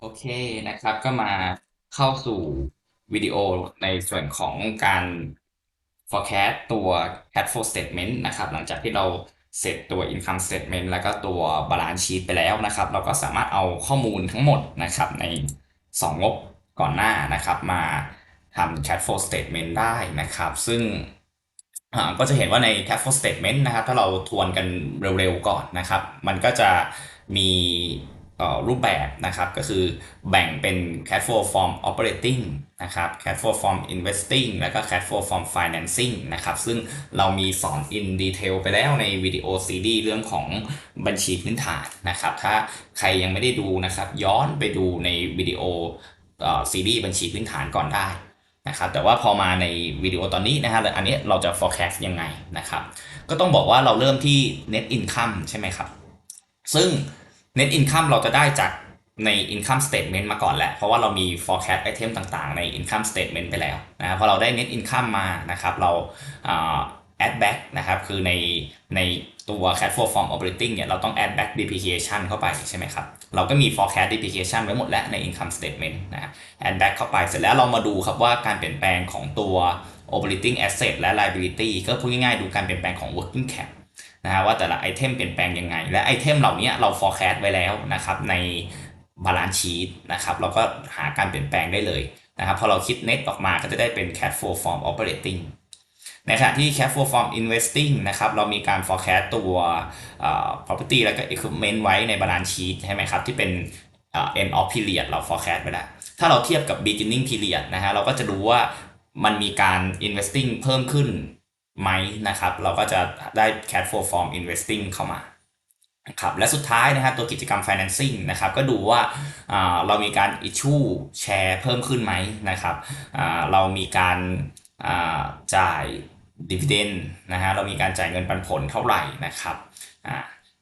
โอเคนะครับ ก็มาเข้าสู่วิดีโอในส่วนของการ forecast ตัว cash flow statement นะครับ หลังจากที่เราเสร็จตัว income statement แล้วก็ตัว balance sheet ไปแล้วนะครับ เราก็สามารถเอาข้อมูลทั้งหมดนะครับ ใน 2 งบก่อนหน้านะครับ มาทำ cash flow statement ได้นะครับ ซึ่งก็จะเห็นว่าใน cash flow statement นะครับ ถ้าเราทวนกันเร็วๆก่อนนะครับ มันก็จะมี รูปแบบนะครับ ก็คือแบ่งเป็น cash flow from operating นะครับ cash flow from investing แล้วก็ cash flow from financing นะครับ ซึ่งเรามีสอน in detail ไปแล้วในวิดีโอซีดีเรื่องของบัญชีพื้นฐานนะครับ ถ้าใครยังไม่ได้ดูนะครับ ย้อนไปดูในวิดีโอซีดีบัญชีพื้นฐานก่อนได้นะครับ แต่ว่าพอมาในวิดีโอตอนนี้นะฮะอันนี้เราจะ forecast ยังไงนะครับ ก็ต้องบอกว่าเราเริ่มที่ net income ใช่ไหมครับ ซึ่ง net income เราจะได้จากใน income statement มาก่อนแหละ เพราะว่าเรามี forecast item ต่างๆ ใน income statement ไปแล้วนะพอเราได้ net income มานะครับ เรา add back นะครับ คือในในตัว cash flow from operating เนี่ย เราต้อง add back depreciation เข้าไปใช่ไหมครับ เราก็มี forecast depreciation ไว้หมดแล้วใน income statement นะ add back เข้าไป เสร็จแล้วเรามาดูครับว่าการเปลี่ยนแปลงของตัว operating asset และ liability ก็พูดง่ายๆดูการเปลี่ยนแปลงของ working cap นะฮะว่าแต่ละไอเทมเปลี่ยนแปลงยังไง และไอเทมเหล่านี้เรา forecast ไว้แล้วนะครับใน balance sheet นะครับเราก็หาการเปลี่ยนแปลงได้เลยนะครับพอเราคิด net ออกมาก็จะได้เป็น cash flow from operating ในขณะที่ cash flow from investing นะครับ เรามีการ forecast ตัว property แล้วก็ equipment ไว้ใน balance sheet ใช่ไหมครับ ที่เป็น end of period เรา forecast ไปแล้ว ถ้าเราเทียบกับ beginning period นะฮะ เราก็จะดูว่ามันมีการ investing เพิ่มขึ้น ไหมนะครับ เราก็จะได้ cash flow from investing เข้ามาครับและสุดท้ายนะครับตัวกิจกรรม financing นะครับก็ดูว่าเรามีการ issue แชร์เพิ่มขึ้นไหมนะครับเรามีการจ่าย dividend นะฮะเรามีการจ่ายเงินปันผลเท่าไหร่นะครับ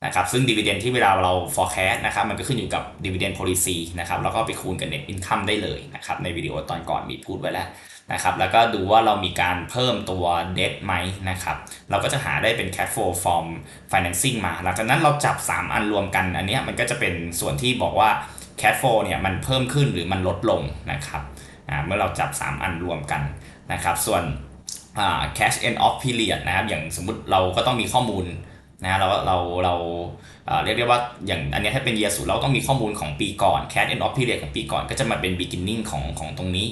นะครับซึ่ง dividend ที่เวลาเรา forecast นะครับมันก็ขึ้นอยู่กับ dividend policy นะครับแล้วก็ไปคูณกับ net income ได้เลยนะครับในวิดีโอตอนก่อนมีพูดไว้แล้ว นะครับแล้วก็ดูว่าเรามีการเพิ่มตัว debt ไหมนะครับเราก็จะหาได้เป็น cash flow from financing มา หลังจากนั้นเราจับ 3 อันรวมกัน อันนี้มันก็จะเป็นส่วนที่บอกว่า cash flow เนี่ยมันเพิ่มขึ้นหรือมันลดลงนะครับเมื่อเราจับ 3 อันรวมกันนะครับส่วน cash end of period นะครับอย่างสมมุติเราก็ต้องมีข้อมูลนะเราเราเราเรียกได้ว่าอย่างอันนี้ถ้าเป็น year สูเราต้องมีข้อมูลของปีก่อน cash end of period ของปีก่อนก็จะมาเป็น beginning ของของตรงนี้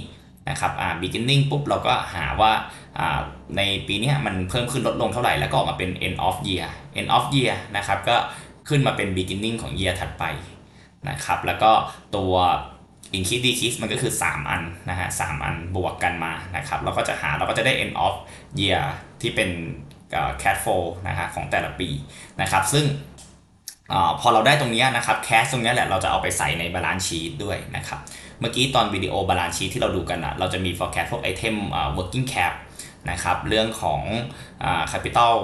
นะครับอ่า beginning ปุ๊บเราก็หาว่าอ่าในปีนี้มันเพิ่มขึ้นลดลงเท่าไหร่ แล้วก็ออกมาเป็น end of year end of year นะครับก็ขึ้นมาเป็น beginning ของ year ถัดไปนะครับแล้วก็ตัว increase decrease มันก็คือ 3 อันนะฮะสอันบวกกันมานะครับเราก็จะหาเราก็จะได้ end of year ที่เป็น cash flow นะฮะของแต่ละปีนะครับซึ่ง พอเราได้ตรงนี้นะครับ cash ตรงนี้แหละเราจะเอาไปใส่ใน balance sheet ด้วยนะครับเมื่อกี้ตอนวิดีโอบาลานซ์ชีที่เราดูกันอะเราจะมี forecast พวกไอเทม working cap นะครับเรื่องของ capital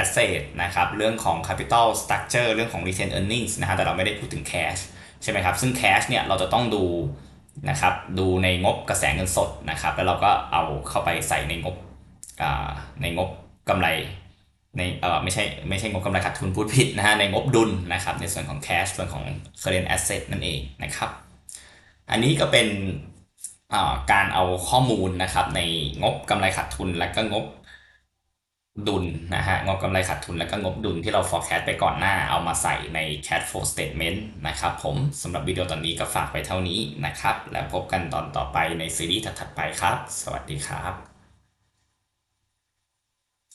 asset นะครับเรื่องของ capital structure เรื่องของ retained earnings นะฮะแต่เราไม่ได้พูดถึง cash ใช่ไหมครับซึ่ง cash เนี่ยเราจะต้องดูนะครับดูในงบกระแสเงินสดนะครับแล้วเราก็เอาเข้าไปใส่ในงบในงบกำไร ในเออไม่ใช่ไม่ใช่งบกำไรขาดทุนพูดผิดนะฮะในงบดุลนะครับในส่วนของ cash ส่วนของ current asset นั่นเองนะครับ อันนี้ก็เป็นการเอาข้อมูลนะครับในงบกำไรขาดทุนและก็งบดุลนะฮะงบกำไรขาดทุนและก็งบดุลที่เรา forecast ไปก่อนหน้าเอามาใส่ใน cash flow statement นะครับผมสำหรับวิดีโอตอนนี้ก็ฝากไปเท่านี้นะครับ แล้วพบกันตอนต่อไปในซีรีส์ถัดๆไปครับ สวัสดีครับ